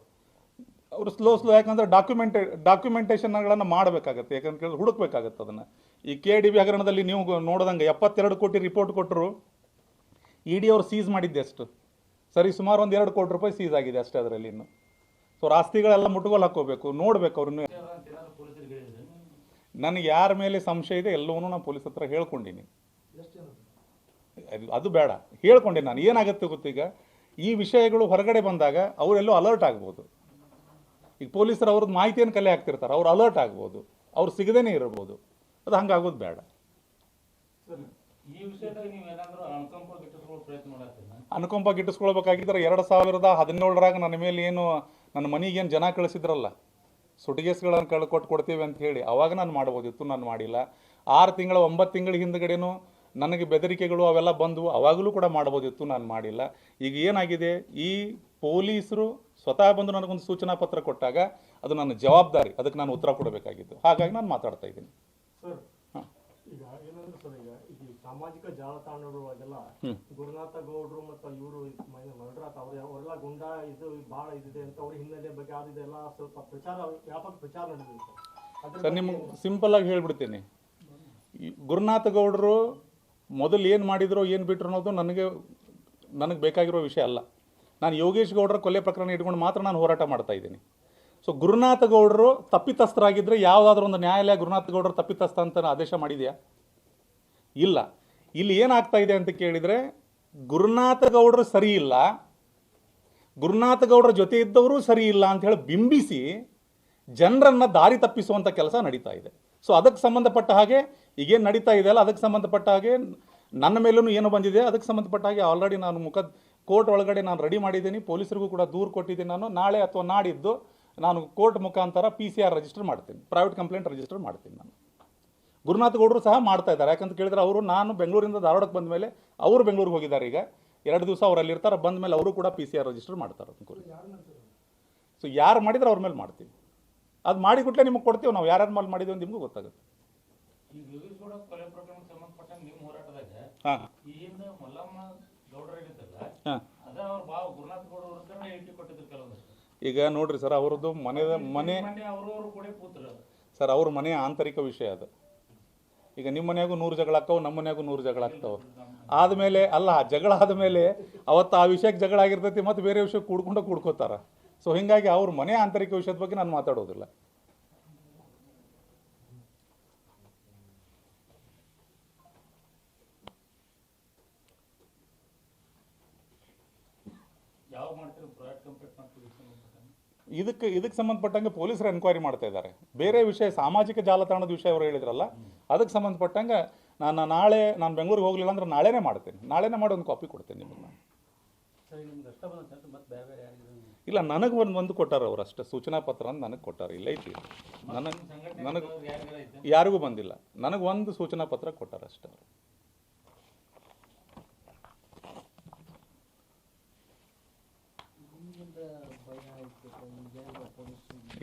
ಅವರು ಸ್ಲೋ ಸ್ಲೋ, ಯಾಕಂದ್ರೆ ಡಾಕ್ಯುಮೆಂಟೇ ಡಾಕ್ಯುಮೆಂಟೇಷನ್ಗಳನ್ನು ಮಾಡಬೇಕಾಗತ್ತೆ ಯಾಕಂತ ಕೇಳಿದ್ರೆ ಹುಡುಕ್ಬೇಕಾಗತ್ತೆ ಅದನ್ನು. ಈ ಕೆ ಡಿ ಬಿ ಹಗರಣದಲ್ಲಿ ನೀವು ನೋಡಿದಂಗೆ ಎಪ್ಪತ್ತೆರಡು ಕೋಟಿ ರಿಪೋರ್ಟ್ ಕೊಟ್ಟರು ಇ ಡಿ ಅವ್ರು ಸೀಸ್ ಮಾಡಿದ್ದೆ ಅಷ್ಟು. ಸರಿ, ಸುಮಾರು ಒಂದು ಎರಡು ಕೋಟಿ ರೂಪಾಯಿ ಸೀಸ್ ಆಗಿದೆ ಅಷ್ಟೇ ಅದರಲ್ಲಿ ಇನ್ನು. ಸೊ ಆಸ್ತಿಗಳೆಲ್ಲ ಮುಟ್ಗೋಲು ಹಾಕೋಬೇಕು ನೋಡ್ಬೇಕು ಅವ್ರನ್ನ. ನನಗೆ ಯಾರ ಮೇಲೆ ಸಂಶಯ ಇದೆ, ಎಲ್ಲವನ್ನೂ ನಾನು ಪೊಲೀಸ್ ಹತ್ರ ಹೇಳ್ಕೊಂಡಿನಿ. ಅದು- ಬೇಡ. ಹೇಳ್ಕೊಂಡೆ ನಾನು. ಏನಾಗುತ್ತೆ ಗೊತ್ತೀಗ ಈ ವಿಷಯಗಳು ಹೊರಗಡೆ ಬಂದಾಗ ಅವರೆಲ್ಲೂ ಅಲರ್ಟ್ ಆಗ್ಬೋದು. ಈಗ ಪೊಲೀಸರು ಅವ್ರದ್ದು ಮಾಹಿತಿಯನ್ನು ಕಲೆ ಹಾಕ್ತಿರ್ತಾರೆ. ಅವ್ರು ಅಲರ್ಟ್ ಆಗ್ಬೋದು. ಅವ್ರು ಸಿಗದೇನೆ ಇರ್ಬೋದು. ಅದು ಹಂಗಾಗೋದು ಬೇಡ. ಈ ಪ್ರಯತ್ನ ಅನುಕಂಪ ಗಿಟ್ಟಿಸ್ಕೊಳ್ಬೇಕಾಗಿದ್ರೆ ಎರಡು ಸಾವಿರದ ಹದಿನೇಳರಾಗ ನನ್ನ ಮೇಲೆ ಏನು, ನನ್ನ ಮನೆಗೇನು ಜನ ಕಳಿಸಿದ್ರಲ್ಲ, ಸುಟಿಗೇಸ್ಗಳನ್ನು ಕಳ್ ಕೊಟ್ಟು ಕೊಡ್ತೀವಿ ಅಂತ ಹೇಳಿ ಅವಾಗ ನಾನು ಮಾಡ್ಬೋದಿತ್ತು ನಾನು ಮಾಡಿಲ್ಲ. ಆರು ತಿಂಗಳ, ಒಂಬತ್ತು ತಿಂಗಳ ಹಿಂದ್ಗಡೆನೂ ನನಗೆ ಬೆದರಿಕೆಗಳು ಅವೆಲ್ಲ ಬಂದವು ಅವಾಗಲೂ ಕೂಡ ಮಾಡ್ಬೋದಿತ್ತು ನಾನು ಮಾಡಿಲ್ಲ. ಈಗ ಏನಾಗಿದೆ, ಈ ಪೊಲೀಸರು ಸ್ವತಃ ಬಂದು ನನಗೊಂದು ಸೂಚನಾ ಪತ್ರ ಕೊಟ್ಟಾಗ ಅದು ನನ್ನ ಜವಾಬ್ದಾರಿ, ಅದಕ್ಕೆ ನಾನು ಉತ್ತರ ಕೊಡಬೇಕಾಗಿತ್ತು. ಹಾಗಾಗಿ ನಾನು ಮಾತಾಡ್ತಾ ಇದ್ದೀನಿ ಸರ್ ಹಾ. ಈಗ ಏನಂದ್ರೆ ಸರ್ ಈಗ ಈಗ ಈ ಸಾಮಾಜಿಕ ಜಾಲತಾಣಗಳು ಅದೆಲ್ಲ. ಗುರುನಾಥ ಗೌಡ್ರು ಮತ್ತು ಇವರು ಮಂಡ್ರಾತ್ ಅವ್ರ ಅವರೆಲ್ಲ ಗುಂಡ ಇದು ಬಹಳ ಇದಿದೆ ಅಂತ ಅವ್ರ ಹಿನ್ನೆಲೆ ಬಗ್ಗೆ ಅದು ಎಲ್ಲ ಸ್ವಲ್ಪ ಪ್ರಚಾರ ವ್ಯಾಪಕ ಪ್ರಚಾರ ನಡೆದಿದೆ ಸರ್ ನಿಮ್ಗೆ ಸಿಂಪಲ್ ಆಗಿ ಹೇಳ್ಬಿಡ್ತೀನಿ. ಗುರುನಾಥ ಗೌಡರು ಮೊದಲು ಏನು ಮಾಡಿದ್ರು ಏನು ಬಿಟ್ರು ಅನ್ನೋದು ನನಗೆ ನನಗೆ ಬೇಕಾಗಿರೋ ವಿಷಯ ಅಲ್ಲ. ನಾನು ಯೋಗೇಶ್ ಗೌಡರ ಕೊಲೆ ಪ್ರಕರಣ ಇಟ್ಕೊಂಡು ಮಾತ್ರ ನಾನು ಹೋರಾಟ ಮಾಡ್ತಾ ಇದ್ದೀನಿ. ಸೊ ಗುರುನಾಥ ಗೌಡರು ತಪ್ಪಿತಸ್ಥರಾಗಿದ್ದರೆ ಯಾವುದಾದ್ರೂ ಒಂದು ನ್ಯಾಯಾಲಯ ಗುರುನಾಥ ಗೌಡರು ತಪ್ಪಿತಸ್ಥ ಅಂತ ಆದೇಶ ಮಾಡಿದೆಯಾ? ಇಲ್ಲ. ಇಲ್ಲಿ ಏನಾಗ್ತಾ ಇದೆ ಅಂತ ಕೇಳಿದರೆ, ಗುರುನಾಥ ಗೌಡರು ಸರಿ ಇಲ್ಲ. ಗುರುನಾಥ ಗೌಡರ ಜೊತೆ ಇದ್ದವರು ಸರಿ ಇಲ್ಲ ಅಂತ ಹೇಳಿ ಬಿಂಬಿಸಿ ಜನರನ್ನು ದಾರಿ ತಪ್ಪಿಸುವಂಥ ಕೆಲಸ ನಡೀತಾ ಇದೆ. ಸೊ ಅದಕ್ಕೆ ಸಂಬಂಧಪಟ್ಟ ಹಾಗೆ ಈಗೇನು ನಡೀತಾ ಇದೆ ಅಲ್ಲ, ಅದಕ್ಕೆ ಸಂಬಂಧಪಟ್ಟ ಹಾಗೆ ನನ್ನ ಮೇಲೂ ಏನು ಬಂದಿದೆ, ಅದಕ್ಕೆ ಸಂಬಂಧಪಟ್ಟ ಹಾಗೆ ಆಲ್ರೆಡಿ ನಾನು ಮುಖ, ಕೋರ್ಟ್ ಒಳಗಡೆ ನಾನು ರೆಡಿ ಮಾಡಿದ್ದೀನಿ, ಪೊಲೀಸರಿಗೂ ಕೂಡ ದೂರು ಕೊಟ್ಟಿದ್ದೀನಿ ನಾನು, ನಾಳೆ ಅಥವಾ ನಾಡಿದ್ದು ನಾನು ಕೋರ್ಟ್ ಮುಖಾಂತರ ಪಿ ಸಿ ಆರ್ ರಿಜಿಸ್ಟರ್ ಮಾಡ್ತೀನಿ ಪ್ರೈವೇಟ್ ಕಂಪ್ಲೇಂಟ್ ರಿಜಿಸ್ಟರ್ ಮಾಡ್ತೀನಿ ನಾನು. ಗುರುನಾಥ ಗೌಡರು ಸಹ ಮಾಡ್ತಾ ಇದ್ದಾರೆ. ಯಾಕಂತ ಕೇಳಿದ್ರೆ ಅವರು ನಾನು ಬೆಂಗಳೂರಿಂದ ಧಾರವಾಡಕ್ಕೆ ಬಂದ ಮೇಲೆ ಅವರು ಬೆಂಗಳೂರಿಗೆ ಹೋಗಿದ್ದಾರೆ ಈಗ. ಎರಡು ದಿವಸ ಅವ್ರು ಅಲ್ಲಿರ್ತಾರೆ ಬಂದ ಮೇಲೆ ಅವರು ಕೂಡ ಪಿ ಸಿ ಆರ್ ರಿಜಿಸ್ಟರ್ ಮಾಡ್ತಾರೆ ಅನ್ಕೊಳ್ಳಿ ಸೊ ಯಾರು ಮಾಡಿದ್ರೆ ಅವ್ರ ಮೇಲೆ ಮಾಡ್ತೀವಿ. ಅದು ಮಾಡಿ ಕೊಟ್ಟಲೆ ನಿಮಗೆ ಕೊಡ್ತೀವಿ ನಾವು ಯಾರ್ಯಾರ ಮೇಲೆ ಮಾಡಿದ್ದೀವಿ ಅಂತ ನಿಮಗೂ ಗೊತ್ತಾಗುತ್ತೆ. ಹಾಂ. ಹಾಂ. ಈಗ ನೋಡ್ರಿ ಸರ್ ಅವ್ರದ್ದು ಮನೆದ ಮನೆ ಸರ್ ಅವ್ರ ಮನೆಯ ಆಂತರಿಕ ವಿಷಯ ಅದು. ಈಗ ನಿಮ್ಮ ಮನೆಯಾಗೂ ನೂರು ಜಗಳ ಆಗ್ತಾವೆ, ನಮ್ಮ ಮನೆಯಾಗೂ ನೂರು ಜಗಳ ಆಗ್ತಾವೆ? ಆದಮೇಲೆ ಅಲ್ಲ ಜಗಳ ಆದಮೇಲೆ ಅವತ್ತು ಆ ವಿಷಯಕ್ಕೆ ಜಗಳ ಆಗಿರ್ತೈತಿ ಮತ್ತು ಬೇರೆ ವಿಷಯಕ್ಕೆ ಕೂಡ್ಕೊಂಡು ಕೂಡ್ಕೋತಾರೆ. ಸೊ ಹಿಂಗಾಗಿ ಅವ್ರ ಮನೆ ಆಂತರಿಕ ವಿಷಯದ ಬಗ್ಗೆ ನಾನು ಮಾತಾಡೋದಿಲ್ಲ ಯಾವ ಮಾಡ್ತೀರಿ ಪ್ರೈವೇಟ್ ಕಂಪ್ಲೇಂಟ್ ಮಾಡ್ತೀವಿ ಸಂಬಂಧಪಟ್ಟಂಗೆ ಇದಕ್ಕೆ ಇದಕ್ಕೆ ಸಂಬಂಧಪಟ್ಟಂಗೆ ಪೊಲೀಸರು ಎನ್ಕ್ವೈರಿ ಮಾಡ್ತಾ ಇದ್ದಾರೆ. ಬೇರೆ ವಿಷಯ ಸಾಮಾಜಿಕ ಜಾಲತಾಣದ ವಿಷಯ ಅವರು ಹೇಳಿದ್ರಲ್ಲ ಅದಕ್ಕೆ ಸಂಬಂಧಪಟ್ಟಂಗೆ ನಾನು ನಾಳೆ ನಾನು ಬೆಂಗಳೂರಿಗೆ ಹೋಗಲಿಲ್ಲ ಅಂದ್ರೆ ನಾಳೆನೇ ಮಾಡ್ತೀನಿ. ನಾಳೆನೇ ಮಾಡಿ ಒಂದು ಕಾಪಿ ಕೊಡ್ತೀನಿ ನಿಮಗೆ ನಾನು. ಇಲ್ಲ ನನಗೆ ಒಂದು ಒಂದು ಕೊಟ್ಟಾರ ಅವ್ರು ಅಷ್ಟೇ. ಸೂಚನಾ ಪತ್ರ ಅಂತ ನನಗೆ ಕೊಟ್ಟಾರ ಇಲ್ಲ ಐತಿ ನನಗೆ ನನಗೆ ಯಾರಿಗೂ ಬಂದಿಲ್ಲ. ನನಗೆ ಒಂದು ಸೂಚನಾ ಪತ್ರ ಕೊಟ್ಟಾರ ಅಷ್ಟೇ ಅವ್ರು.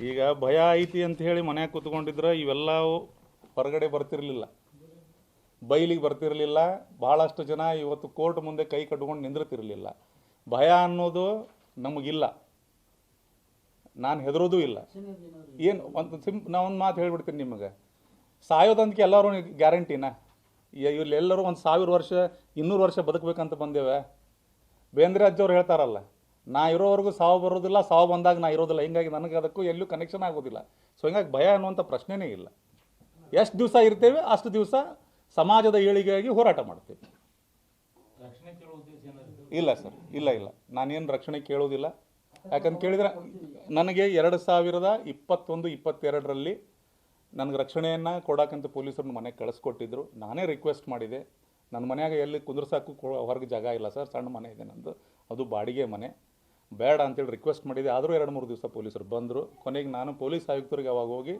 ಈಗ ಭಯ ಐತಿ ಅಂತ ಹೇಳಿ ಮನ್ಯಾಗ ಕೂತ್ಕೊಂಡಿದ್ರೆ ಇವೆಲ್ಲವೂ ಹೊರಗಡೆ ಬರ್ತಿರಲಿಲ್ಲ. ಬೈಲಿಗೆ ಬರ್ತಿರಲಿಲ್ಲ. ಭಾಳಷ್ಟು ಜನ ಇವತ್ತು ಕೋರ್ಟ್ ಮುಂದೆ ಕೈ ಕಟ್ಕೊಂಡು ನಿಂದಿರ್ತಿರಲಿಲ್ಲ. ಭಯ ಅನ್ನೋದು ನಮಗಿಲ್ಲ. ನಾನು ಹೆದರೋದು ಇಲ್ಲ. ಏನು ಒಂದು ಸಿಂ ಒಂದು ಮಾತು ಹೇಳ್ಬಿಡ್ತೀನಿ ನಿಮಗೆ. ಸಾಯೋದಂತಕ್ಕೆ ಎಲ್ಲರೂ ಗ್ಯಾರಂಟಿನ? ಇಲ್ಲೆಲ್ಲರೂ ಒಂದು ಸಾವಿರ ವರ್ಷ, ಇನ್ನೂರು ವರ್ಷ ಬದುಕಬೇಕಂತ ಬಂದೇವೆ. ಬೇಂದ್ರೆ ಅಜ್ಜವ್ರು ಹೇಳ್ತಾರಲ್ಲ ನಾ ಇರೋವರೆಗೂ ಸಾವು ಬರೋದಿಲ್ಲ ಸಾವು ಬಂದಾಗ ನಾ ಇರೋದಿಲ್ಲ. ಹಿಂಗಾಗಿ ನನಗೆ ಅದಕ್ಕೂ ಎಲ್ಲೂ ಕನೆಕ್ಷನ್ ಆಗೋದಿಲ್ಲ. ಸೊ ಹಿಂಗಾಗಿ ಭಯ ಅನ್ನುವಂಥ ಪ್ರಶ್ನೆನೇ ಇಲ್ಲ. ಎಷ್ಟು ದಿವಸ ಇರ್ತೇವೆ ಅಷ್ಟು ದಿವಸ ಸಮಾಜದ ಏಳಿಗೆಯಾಗಿ ಹೋರಾಟ ಮಾಡ್ತೇವೆ. ಇಲ್ಲ ಸರ್ ಇಲ್ಲ ಇಲ್ಲ. ನಾನೇನು ರಕ್ಷಣೆ ಕೇಳೋದಿಲ್ಲ ಯಾಕಂತ ಕೇಳಿದ್ರೆ ನನಗೆ ಎರಡು ಸಾವಿರದ ಇಪ್ಪತ್ತೊಂದು ಇಪ್ಪತ್ತೆರಡರಲ್ಲಿ ನನಗೆ ರಕ್ಷಣೆಯನ್ನು ಕೊಡೋಕ್ಕಂತ ಪೊಲೀಸರನ್ನ ಮನೆಗೆ ಕಳಿಸ್ಕೊಟ್ಟಿದ್ರು. ನಾನೇ ರಿಕ್ವೆಸ್ಟ್ ಮಾಡಿದೆ. ನನ್ನ ಮನೆಯಾಗ ಎಲ್ಲಿ ಕುಂದ್ರಸಾಕು ಹೊರಗೆ ಜಾಗ ಇಲ್ಲ ಸರ್ ಸಣ್ಣ ಮನೆ ಇದೆ ನಂದು. ಅದು ಬಾಡಿಗೆ ಮನೆ. ಬೇಡ ಅಂತೇಳಿ ರಿಕ್ವೆಸ್ಟ್ ಮಾಡಿದೆ. ಆದರೂ ಎರಡು ಮೂರು ದಿವಸ ಪೊಲೀಸರು ಬಂದರು. ಕೊನೆಗೆ ನಾನು ಪೊಲೀಸ್ ಆಯುಕ್ತರಿಗೆ ಅವಾಗ ಹೋಗಿ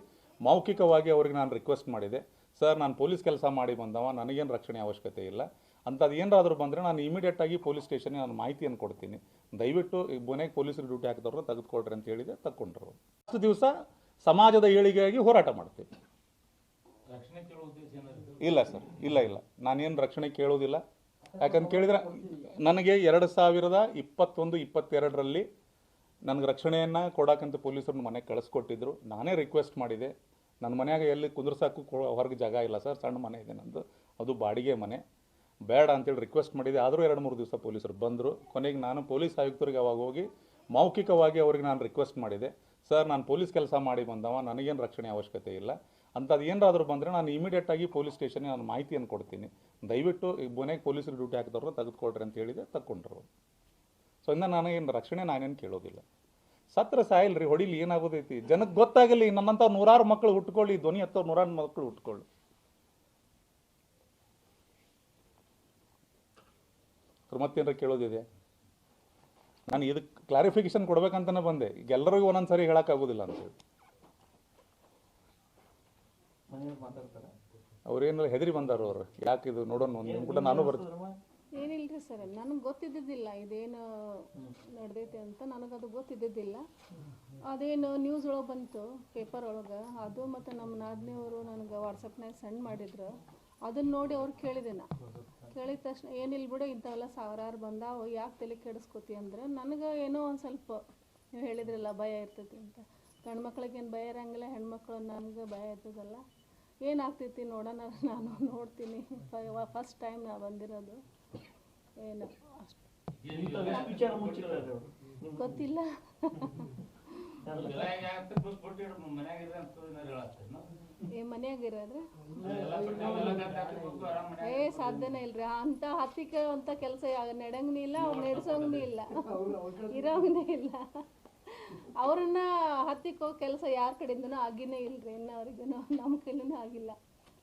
ಮೌಖಿಕವಾಗಿ ಅವ್ರಿಗೆ ನಾನು ರಿಕ್ವೆಸ್ಟ್ ಮಾಡಿದೆ. ಸರ್ ನಾನು ಪೊಲೀಸ್ ಕೆಲಸ ಮಾಡಿ ಬಂದವ ನನಗೇನು ರಕ್ಷಣೆ ಅವಶ್ಯಕತೆ ಇಲ್ಲ. ಅಂಥದ್ದು ಏನಾದರೂ ಬಂದರೆ ನಾನು ಇಮಿಡಿಯೇಟಾಗಿ ಪೊಲೀಸ್ ಸ್ಟೇಷನ್ಗೆ ನಾನು ಮಾಹಿತಿಯನ್ನು ಕೊಡ್ತೀನಿ. ದಯವಿಟ್ಟು ಈ ಮನೆಗೆ ಪೊಲೀಸರು ಡ್ಯೂಟಿ ಹಾಕಿದವ್ರು ತೆಗೆದುಕೊಳ್ರಿ ಅಂತ ಹೇಳಿದೆ ತಗೊಂಡ್ರು ಹತ್ತು ದಿವಸ ಸಮಾಜದ ಏಳಿಗೆಯಾಗಿ ಹೋರಾಟ ಮಾಡ್ತೀವಿ. ಇಲ್ಲ ಸರ್ ಇಲ್ಲ ಇಲ್ಲ. ನಾನೇನು ರಕ್ಷಣೆ ಕೇಳೋದಿಲ್ಲ ಯಾಕಂತ ಕೇಳಿದ್ರೆ ನನಗೆ ಎರಡು ಸಾವಿರದ ಇಪ್ಪತ್ತೊಂದು, ಇಪ್ಪತ್ತೆರಡರಲ್ಲಿ ನನಗೆ ರಕ್ಷಣೆಯನ್ನು ಕೊಡೋಕ್ಕಂತ ಪೊಲೀಸರು ಮನೆಗೆ ಕಳಿಸ್ಕೊಟ್ಟಿದ್ರು. ನಾನೇ ರಿಕ್ವೆಸ್ಟ್ ಮಾಡಿದೆ. ನನ್ನ ಮನೆಯಾಗ ಎಲ್ಲಿ ಕುಂದ್ರಸಾಕು ಹೊರಗೆ ಜಾಗ ಇಲ್ಲ ಸರ್, ಸಣ್ಣ ಮನೆ ಇದೆ ನಂದು. ಅದು ಬಾಡಿಗೆ ಮನೆ. ಬೇಡ ಅಂತೇಳಿ ರಿಕ್ವೆಸ್ಟ್ ಮಾಡಿದೆ. ಆದರೂ ಎರಡು, ಮೂರು ದಿವಸ ಪೊಲೀಸರು ಬಂದರು. ಕೊನೆಗೆ ನಾನು ಪೊಲೀಸ್ ಆಯುಕ್ತರಿಗೆ ಅವಾಗ ಹೋಗಿ ಮೌಖಿಕವಾಗಿ ಅವ್ರಿಗೆ ನಾನು ರಿಕ್ವೆಸ್ಟ್ ಮಾಡಿದೆ. ಸರ್, ನಾನು ಪೊಲೀಸ್ ಕೆಲಸ ಮಾಡಿ ಬಂದವ, ನನಗೇನು ರಕ್ಷಣೆ ಅವಶ್ಯಕತೆ ಇಲ್ಲ. ಅಂಥದ್ದು ಏನಾದರೂ ಬಂದರೆ ನಾನು ಇಮಿಡಿಯೇಟಾಗಿ ಪೊಲೀಸ್ ಸ್ಟೇಷನ್ಗೆ ನಾನು ಮಾಹಿತಿಯನ್ನು ಕೊಡ್ತೀನಿ. ದಯವಿಟ್ಟು ಈ ಕೊನೆಗೆ ಪೊಲೀಸರು ಡ್ಯೂಟಿ ಹಾಕಿದವ್ರು ತೆಗೆದುಕೊಳ್ರಿ ಅಂತ ಹೇಳಿದೆ ತಗೊಂಡ್ರು ಸೊ ಇಂದ ನನಗೇನು ರಕ್ಷಣೆ ನಾನೇನು ಕೇಳೋದಿಲ್ಲ. ಸತ್ರ ಸಾಯಿಲ್ರಿ, ಹೊಡಿಲಿ ಏನಾಗೋದೈತಿ? ಜನಕ್ಕೆ ಗೊತ್ತಾಗಲಿ ನನ್ನಂತ ನೂರಾರು ಮಕ್ಕಳು ಹುಟ್ಕೊಳ್ಳಿ, ಧ್ವನಿ ಹತ್ತವ್ರು ನೂರಾರು ಮಕ್ಕಳು ಹುಟ್ಕೊಳ್ಳಿ. ಮತ್ತೇನಾರ ಕೇಳೋದಿದೆ? ನಾನು ಇದಕ್ಕೆ ಕ್ಲಾರಿಫಿಕೇಶನ್ ಕೊಡ್ಬೇಕಂತಲೇ ಬಂದೆ. ಈಗ ಎಲ್ಲರಿಗೂ ಒಂದೊಂದು ಸರಿ ಹೇಳೋಕ್ಕಾಗೋದಿಲ್ಲ ಅಂತೇಳಿ ಅವ್ರೇನಾರ ಹೆದರಿ ಬಂದಾರ ಅವ್ರು. ಯಾಕೆ ಇದು ನೋಡೋಣ ಒಂದು ಕೂಡ ನಾನು ಬರ್ತೀನಿ. ಏನಿಲ್ರಿ ಸರ್, ನನಗೆ ಗೊತ್ತಿದ್ದಿದ್ದಿಲ್ಲ ಇದೇನು ನಡೆದೈತೆ ಅಂತ ನನಗದು ಗೊತ್ತಿದ್ದಿದ್ದಿಲ್ಲ. ಅದೇನು ನ್ಯೂಸ್ ಒಳಗೆ ಬಂತು ಪೇಪರ್ ಒಳಗೆ. ಅದು ಮತ್ತು ನಮ್ಮ ನಾದಿನಿಯವರು ನನಗೆ ವಾಟ್ಸಪ್ನಾಗ ಸೆಂಡ್ ಮಾಡಿದ್ರು. ಅದನ್ನ ನೋಡಿ ಅವ್ರು ಕೇಳಿದೆ ನಾ ಕೇಳಿದ ತಕ್ಷಣ ಏನಿಲ್ಲ ಬಿಡು, ಇಂಥವೆಲ್ಲ ಸಾವಿರಾರು ಬಂದಾವು, ಯಾಕೆ ತಲೆ ಕೆಡಿಸ್ಕೋತಿ ಅಂದ್ರೆ ನನಗೆ ಏನೋ ಒಂದು ಸ್ವಲ್ಪ ನೀವು ಹೇಳಿದ್ರಲ್ಲ ಭಯ ಇರ್ತೈತಿ ಅಂತ. ಗಂಡು ಮಕ್ಳಿಗೇನು ಭಯ ಇರಂಗಿಲ್ಲ, ಹೆಣ್ಮಕ್ಳು ನನಗೆ ಭಯ ಇರ್ತದಲ್ಲ. ಏನಾಗ್ತೈತಿ ನೋಡೋಣ, ನಾನು ನೋಡ್ತೀನಿ. ಫಸ್ಟ್ ಟೈಮ್ ನಾ ಬಂದಿರೋದು. ಏನು, ಅಷ್ಟು ಗೊತ್ತಿಲ್ಲ. ಏ ಮನೆಯಾಗಿರೋದ್ರೆ ಏ, ಸಾಧ್ಯನೇ ಇಲ್ರಿ. ಅಂತ ಹತ್ತಿಕ, ಅಂತ ಕೆಲಸ ನಡೆಯಂಗೂ ಇಲ್ಲ ಅವ್ರು ನಡೆಸೋಂಗೂ ಇಲ್ಲ. ಇರೋಂಗೇ ಇಲ್ಲ. ಅವ್ರನ್ನ ಹತ್ತಿಕ್ಕೋ ಕೆಲಸ ಯಾರ ಕಡೆಯಿಂದನೂ ಆಗಿನೇ ಇಲ್ರಿ. ಇನ್ನು ಅವ್ರಿಗೂ ನಮ್ಮ ಆಗಿಲ್ಲ.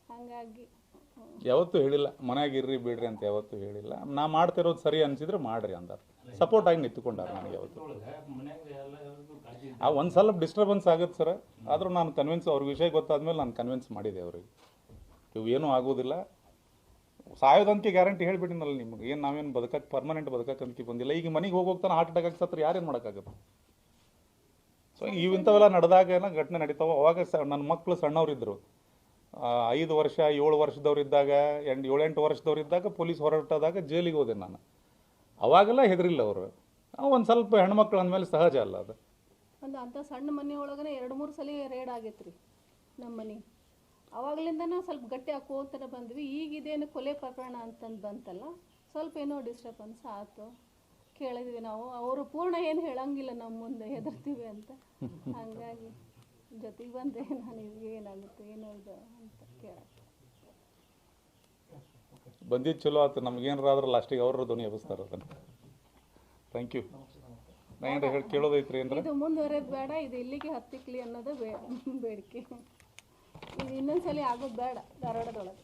ಹಂಗಾಗಿ. ಯಾವತ್ತೂ ಹೇಳಿಲ್ಲ, ಮನ್ಯಾಗ ಇರ್ರಿ ಬಿಡ್ರಿ ಅಂತ ಯಾವತ್ತೂ ಹೇಳಿಲ್ಲ. ನಾ ಮಾಡ್ತಿರೋದು ಸರಿ ಅನ್ಸಿದ್ರೆ ಮಾಡ್ರಿ ಅಂದಾರ. ಸಪೋರ್ಟ್ ಆಗಿ ನಿಂತ್ಕೊಂಡಾರ ನನಗೆ ಯಾವತ್ತು. ಆ, ಒಂದು ಸಲ ಡಿಸ್ಟರ್ಬೆನ್ಸ್ ಆಗುತ್ತೆ ಸರ್ ಆದರೂ ನಾನು ಕನ್ವಿನ್ಸ್ ಅವ್ರ ವಿಷಯ ಗೊತ್ತಾದ್ಮೇಲೆ ನಾನು ಕನ್ವಿನ್ಸ್ ಮಾಡಿದೆ ಅವ್ರಿಗೆ. ಇವು ಏನೂ ಆಗೋದಿಲ್ಲ. ಸಾಯೋದಂತ ಗ್ಯಾರಂಟಿ ಹೇಳ್ಬಿಟ್ಟಿನಲ್ಲ ನಿಮ್ಗೆ. ಏನು ನಾವೇನು ಬದುಕಕ್ಕೆ ಪರ್ಮನೆಂಟ್ ಬದುಕಕ್ಕೆ ಅಂತ ಬಂದಿಲ್ಲ. ಈಗ ಮನೆಗೆ ಹೋಗೋಗ್ತಾನೆ ಹಾರ್ಟ್ ಅಟ್ಯಾಕ್ ಸತ್ರ ಯಾರೇನು ಮಾಡೋಕ್ಕಾಗುತ್ತೆ? ಸೊ ಇವಂಥವೆಲ್ಲ ನಡೆದಾಗ ಏನೋ ಘಟನೆ ನಡೀತಾವೆ. ಅವಾಗ ಸ ನನ್ನ ಮಕ್ಕಳು ಸಣ್ಣವರಿದ್ದರು ಐದು ವರ್ಷ, ಏಳು ವರ್ಷದವ್ರಿದ್ದಾಗ ಎಂಟು ಏಳೆಂಟು ವರ್ಷದವ್ರಿದ್ದಾಗ ಪೊಲೀಸ್ ಹೊರಟಾದಾಗ ಜೈಲಿಗೆ ಹೋದೆ ನಾನು. ಅವಾಗೆಲ್ಲ ಹೆದರಿಲ್ಲ ಅವರು. ಒಂದು ಸ್ವಲ್ಪ ಹೆಣ್ಮಕ್ಳು ಅಂದಮೇಲೆ ಸಹಜ ಅಲ್ಲ ಅದು. ಒಂದು ಅಂಥ ಸಣ್ಣ ಮನೆ ಒಳಗನೆ ಎರಡು ಮೂರು ಸಲ ರೇಡ್ ಆಗೈತೆ ರೀ ನಮ್ಮ ಮನೆ. ಅವಾಗಲಿಂದನೂ ಸ್ವಲ್ಪ ಗಟ್ಟಿ ಹಾಕೋತರ ಬಂದ್ವಿ. ಈಗಿದೇನು ಕೊಲೆ ಪ್ರಕರಣ ಅಂತಂದು ಬಂತಲ್ಲ, ಸ್ವಲ್ಪ ಏನೋ ಡಿಸ್ಟರ್ಬೆನ್ಸ್ ಆಯ್ತು. ಕೇಳಿದ್ವಿ ನಾವು. ಅವರು ಪೂರ್ಣ ಏನು ಹೇಳಂಗಿಲ್ಲ ನಮ್ಮ ಮುಂದೆ ಹೆದರ್ತೀವಿ ಅಂತ. ಹಂಗಾಗಿ ಜೊತೆಗೆ ಬಂದೆ ನಾನು ಏನಾಗುತ್ತೆ ಏನೋ ಇದು ಅಂತ ಕೇಳಕ್ಕೆ ಬಂದಿದ್ದು ಚಲೋ ಆಯ್ತು ನಮ್ಗೇನಾರ ಆದ್ರೆ ಲಾಸ್ಟಿಗೆ ಅವರು ಧ್ವನಿ ಎಬ್ಬಿಸ್ತಾರೆ ಅದನ್ನು ಥ್ಯಾಂಕ್ ಯು ನಾನು ಹೇಳಿ ಕೇಳೋದೈತ್ರಿ ಇದು ಮುಂದುವರೆದು ಬೇಡ ಇದು ಇಲ್ಲಿಗೆ ಹತ್ತಿಕ್ಲಿ ಅನ್ನೋದು ಬೇ ಬೇಡಿಕೆ. ಇದು ಇನ್ನೊಂದ್ಸಲಿ ಆಗೋದು ಬೇಡ ಧಾರವಾಡದೊಳಗೆ.